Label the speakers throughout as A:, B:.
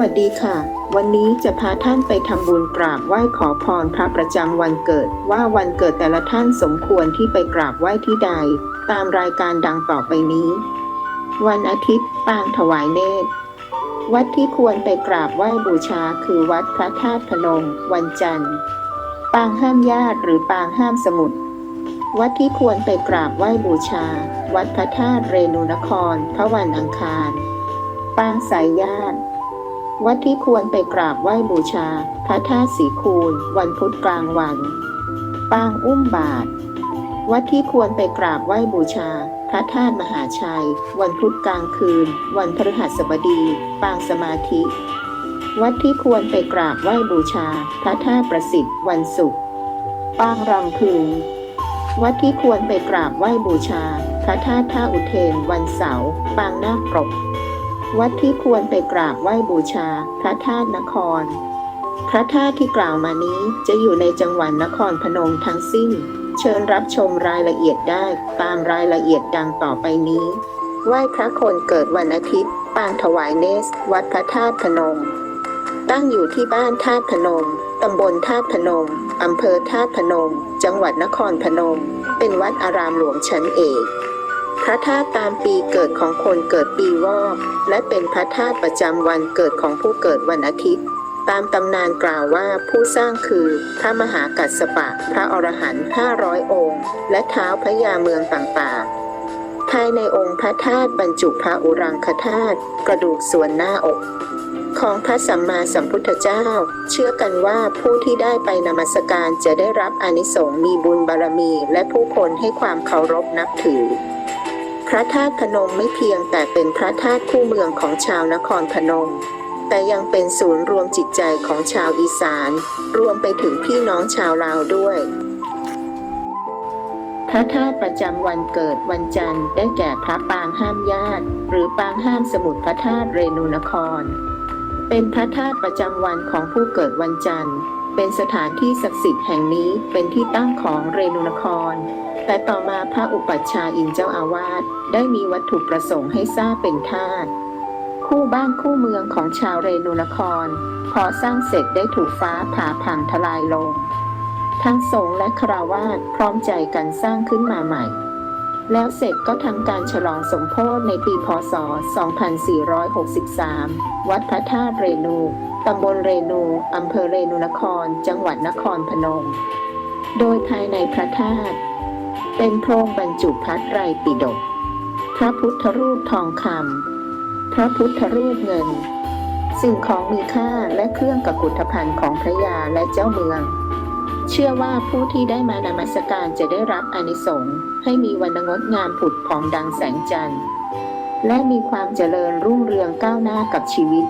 A: วัสดีค่ะ วันนี้จะพาท่านไปทำบุญกราบไหว้ขอพรพระประจำวันเกิด ว่าวันเกิดแต่ละท่านสมควรที่ไปกราบไหว้ที่ใด ตามรายการดังต่อไปนี้ วันอาทิตย์ปางถวายเนตร วัดที่ควรไปกราบไหว้บูชาคือวัดพระธาตุพนม วันจันทร์ ปางห้ามญาติหรือปางห้ามสมุทรวัดที่ควรไปกราบไหว้บูชา วัดพระธาตุเรนูนครพระวันอังคาร ปางสายญาติ วัดที่ควรไปกราบไหว้บูชา พระธาตุสีคูณ วันพุธกลางวัน ปางอุ้มบาท วัดที่ควรไปกราบไหว้บูชา พระธาตุมหาชัย วันพุธกลางคืน วันพฤหัสบดี ปางสมาธิ วัดที่ควรไปกราบไหว้บูชา พระธาตุประสิทธิ์วันศุกร์ ปางรำพึง วัดที่ควรไปกราบไหว้บูชา พระธาตุท่าอุเทนวันเสาร์ ปางนาคปรก วัดที่ควรไปกราบไหว้บูชา พระธาตุนคร พระธาตุที่กล่าวมานี้จะอยู่ในจังหวัดนครพนมทั้งสิ้น เชิญรับชมรายละเอียดได้ตามรายละเอียดดังต่อไปนี้ ไหว้พระคนเกิดวันอาทิตย์ ปางถวายเนส วัดพระธาตุพนม ตั้งอยู่ที่บ้านธาตุพนม ตำบลธาตุพนม อำเภอธาตุพนม จังหวัดนครพนม เป็นวัดอารามหลวงชั้นเอก พระธาตุตามปีเกิดของคนเกิดปีวอก และเป็นพระธาตุประจำวันเกิดของผู้เกิดวันอาทิตย์ ตามตำนานกล่าวว่าผู้สร้างคือพระมหากัสสปะ พระอรหันต์500 องค์ และเท้าพระยาเมืองต่างๆ ภายในองค์พระธาตุบรรจุพระอุรังคธาตุกระดูกส่วนหน้าอกของพระสัมมาสัมพุทธเจ้า เชื่อกันว่าผู้ที่ได้ไปนมัสการจะได้รับอนิสงส์มีบุญบารมี และผู้คนให้ความเคารพนับถือ พระธาตุพนมไม่เพียงแต่เป็นพระธาตุคู่เมืองของชาวนครพนม แต่ยังเป็นศูนย์รวมจิตใจของชาวอีสาน รวมไปถึงพี่น้องชาวลาวด้วย พระธาตุประจำวันเกิดวันจันทร์ได้แก่พระปางห้ามญาติ หรือปางห้ามสมุทรพระธาตุเรนูนคร เป็นพระธาตุประจำวันของผู้เกิดวันจันทร์ เป็นสถานที่ศักดิ์สิทธิ์แห่งนี้เป็นที่ตั้งของเรนูนคร แต่ต่อมาพระอุปัชฌาย์อินเจ้าอาวาสได้มีวัตถุประสงค์ให้สร้างเป็นธาตุคู่บ้านคู่เมืองของชาวเรนูนคร พอสร้างเสร็จได้ถูกฟ้าผ่าพังทลายลง ทั้งสงฆ์และคราวาสพร้อมใจกันสร้างขึ้นมาใหม่ แล้วเสร็จก็ทำการฉลองสมโพธิในปีพศ 2463 วัดพระธาตุเรนู ตำบลเรนูอำเภอเรนูนคร จังหวัดนครพนม โดยภายในพระธาตุเป็นโพรงบรรจุพระไตรปิฎก พระพุทธรูปทองคำ พระพุทธรูปเงิน สิ่งของมีค่าและเครื่องกักุฏภัณฑ์ของพระยาและเจ้าเมือง เชื่อว่าผู้ที่ได้มานมัสการจะได้รับอานิสงส์ให้มีวันงดงามผุดผ่องดังแสงจันทร์ และมีความเจริญรุ่งเรืองก้าวหน้ากับชีวิต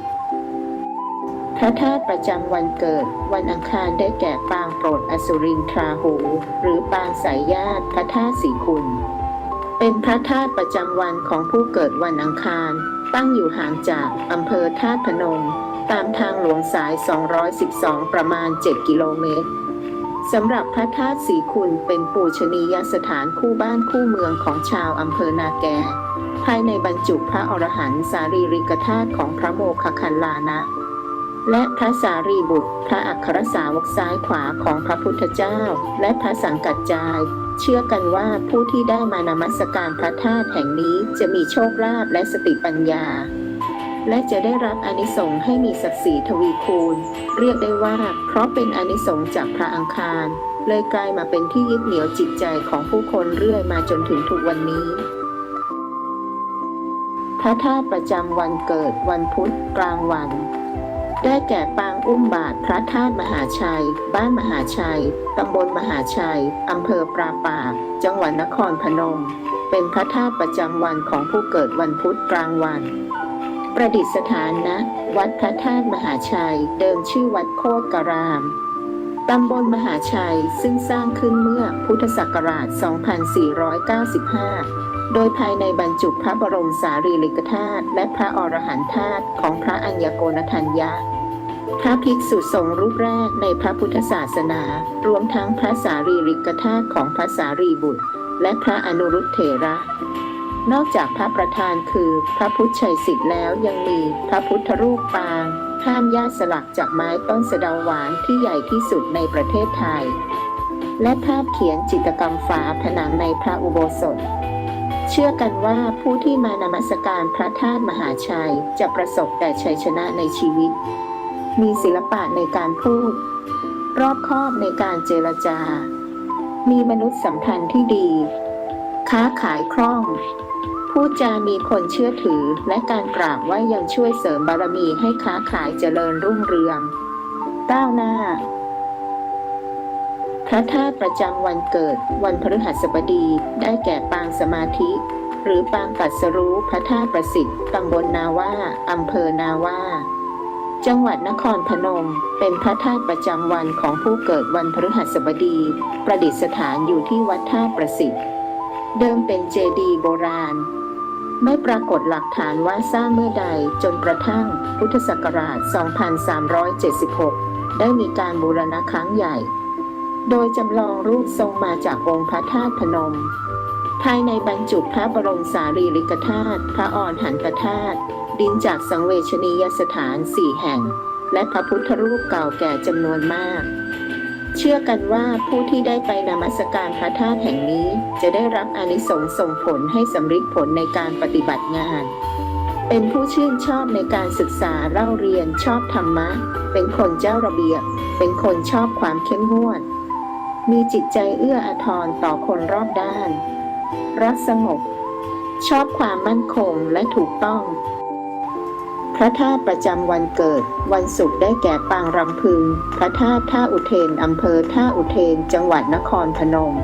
A: พระธาตุประจำวันเกิด วันอังคารได้แก่ปางโปรดอสุรินทราหู หรือปางสายญาติพระธาตุสีคุณ เป็นพระธาตุประจำวันของผู้เกิดวันอังคาร ตั้งอยู่ห่างจากอำเภอธาตุพนม ตามทางหลวงสาย 212 ประมาณ 7 กิโลเมตรสำหรับพระธาตุสีคุณเป็นปูชนียสถานคู่บ้านคู่เมืองของชาวอำเภอนาแกภายในบรรจุพระอรหันต์สารีริกธาตุของพระโมคคัลลานะ และพระสารีบุตร พระอัครสาวกซ้ายขวาของพระพุทธเจ้า และพระสังกัจจาย เชื่อกันว่าผู้ที่ได้มานมัสการพระธาตุแห่งนี้จะมีโชคลาภและสติปัญญา และจะได้รับอนิสงส์ให้มีศักดิ์ศรีทวีคูณ เรียกได้ว่า เพราะเป็นอนิสงส์จากพระอังคาร เลยกลายมาเป็นที่ยึดเหนี่ยวจิตใจของผู้คนเรื่อยมาจนถึงทุกวันนี้พระธาตุประจำวันเกิดวันพุธกลางวัน ได้แก่ปางอุ้มบาทพระธาตุมหาชัย บ้านมหาชัย ตำบลมหาชัย อำเภอปราปาก จังหวัดนครพนม เป็นพระธาตุประจำวันของผู้เกิดวันพุธกลางวัน ประดิษฐานณวัดพระธาตุมหาชัย เดิมชื่อวัดโคตรการาม ตำบลมหาชัยซึ่งสร้างขึ้นเมื่อพุทธศักราช 2495 โดยภายในบรรจุพระบรมสารีริกธาตุและพระอรหันตธาตุของพระอัญญโกณทัญญาพระภิกษุสงฆ์รูปแรกในพระพุทธศาสนา รวมทั้งพระสารีริกธาตุของพระสารีบุตร และพระอนุรุตเถระ นอกจากพระประธานคือพระพุทธชัยสิทธิ์แล้วยังมีพระพุทธรูปปาง ข้ามหญ้าสลักจากไม้ต้นสะเดาหวานที่ใหญ่ที่สุดในประเทศไทย และภาพเขียนจิตรกรรมฝาผนังในพระอุโบสถ เชื่อกันว่าผู้ที่มานมัสการพระธาตุมหาชัยจะประสบแต่ชัยชนะในชีวิต มีศิลปะในการพูด รอบคอบในการเจรจา มีมนุษยสัมพันธ์ที่ดี ค้าขายคล่อง พูดจามีคนเชื่อถือ และการกราบไหว้ยังช่วยเสริมบารมีให้ค้าขายเจริญรุ่งเรืองก้าวหน้า พระธาตุประจำวันเกิด วันพฤหัสบดีได้แก่ปางสมาธิ หรือปางตัดสรู้พระธาตุประสิทธิ์ตำบลนาว่าอำเภอนาว่าจังหวัดนครพนม เป็นพระธาตุประจำวันของผู้เกิดวันพฤหัสบดี ประดิษฐานอยู่ที่วัดท่าประสิทธิ์ เดิมเป็นเจดีย์โบราณ ไม่ปรากฏหลักฐานว่าสร้างเมื่อใดจนกระทั่งพุทธศักราช 2376 ได้มีการบูรณะครั้งใหญ่ โดยจำลองรูปทรงมาจากองค์พระธาตุพนม ภายในบรรจุพระบรมสารีริกธาตุ พระอรหันตธาตุ ดินจากสังเวชนียสถานสี่แห่ง และพระพุทธรูปเก่าแก่จำนวนมาก เชื่อกันว่าผู้ที่ได้ไปนมัสการพระธาตุแห่งนี้ จะได้รับอนิสงส์ส่งผลให้สำฤทธิ์ผลในการปฏิบัติงาน เป็นผู้ชื่นชอบในการศึกษาเล่าเรียนชอบธรรมะ เป็นคนเจ้าระเบียบ เป็นคนชอบความเข้มงวด มีจิตใจเอื้ออาทรต่อคนรอบด้าน รักสงบ ชอบความมั่นคงและถูกต้อง พระธาตุประจำวันเกิด วันศุกร์ได้แก่ปางรำพึง พระธาตุท่าอุเทนอำเภอท่าอุเทน จังหวัดนครพนม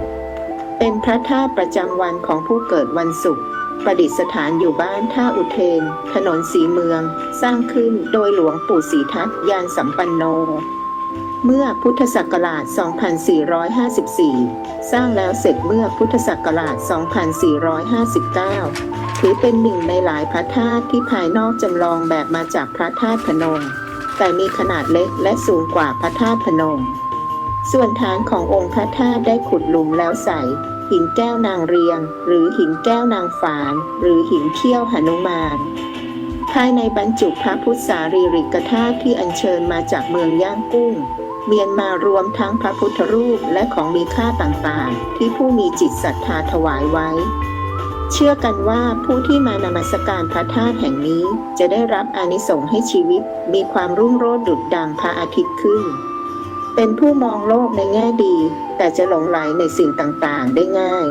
A: เป็นพระธาตุประจำวันของผู้เกิดวันศุกร์ประดิษฐานอยู่บ้านท่าอุเทน ถนนสีเมือง สร้างขึ้นโดยหลวงปู่ศรีทัตยานสัมปันโน เมื่อพุทธศักราช 2454 สร้างแล้วเสร็จเมื่อพุทธศักราช 2459 ถือเป็นหนึ่งในหลายพระธาตุที่ภายนอกจำลองแบบมาจากพระธาตุพนม แต่มีขนาดเล็กและสูงกว่าพระธาตุพนม ส่วนฐานขององค์พระธาตุได้ขุดหลุมแล้วใส่ หินแก้วนางเรียง หรือหินแก้วนางฝาน หรือหินเขี้ยวหนุมานภายในบรรจุพระพุทธสารีริกธาตุที่อัญเชิญมาจากเมืองย่างกุ้ง เมียนมารวมทั้งพระพุทธรูปและของมีค่าต่างๆ ที่ผู้มีจิตศรัทธาถวายไว้ เชื่อกันว่าผู้ที่มานมัสการพระธาตุแห่งนี้จะได้รับอานิสงส์ให้ชีวิตมีความรุ่งโรจน์ดุจดังพระอาทิตย์ขึ้น เป็นผู้มองโลกในแง่ดี แต่จะหลงไหลในสิ่งต่างๆ ได้ง่าย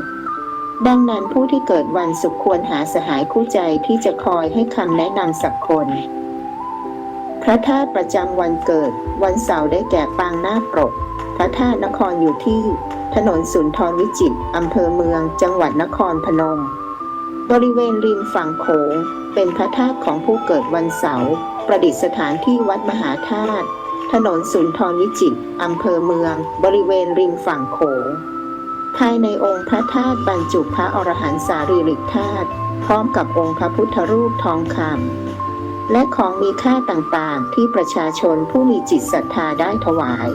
A: ดังนั้นผู้ที่เกิดวันศุกร์ควรหาสหายคู่ใจที่จะคอยให้คำแนะนำสักคน พระธาตุประจำวันเกิด วันเสาร์ได้แก่ปางหน้าปรกพระธาตุนครอยู่ที่ ถนนสุนทรวิจิตรอำเภอเมือง จังหวัดนครพนม บริเวณริมฝั่งโขงเป็นพระธาตุของผู้เกิดวันเสาร์ประดิษฐานที่วัดมหาธาตุถนนสุนทรวิจิตรอำเภอเมือง บริเวณริมฝั่งโขง ภายในองค์พระธาตุบรรจุพระอรหันตสารีริกธาตุพร้อมกับองค์พระพุทธรูปทองคำและของมีค่าต่างๆ ที่ประชาชนผู้มีจิตศรัทธาได้ถวาย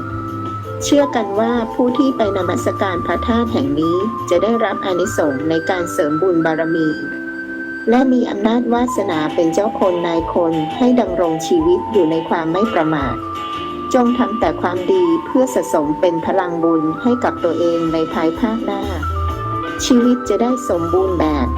A: เชื่อกันว่าผู้ที่ไปนมัสการพระธาตุแห่งนี้จะได้รับอานิสงส์ในการเสริมบุญบารมี และมีอำนาจวาสนาเป็นเจ้าคนนายคนให้ดำรงชีวิตอยู่ในความไม่ประมาท จงทำแต่ความดีเพื่อสะสมเป็นพลังบุญให้กับตัวเองในภายภาคหน้า ชีวิตจะได้สมบูรณ์แบบ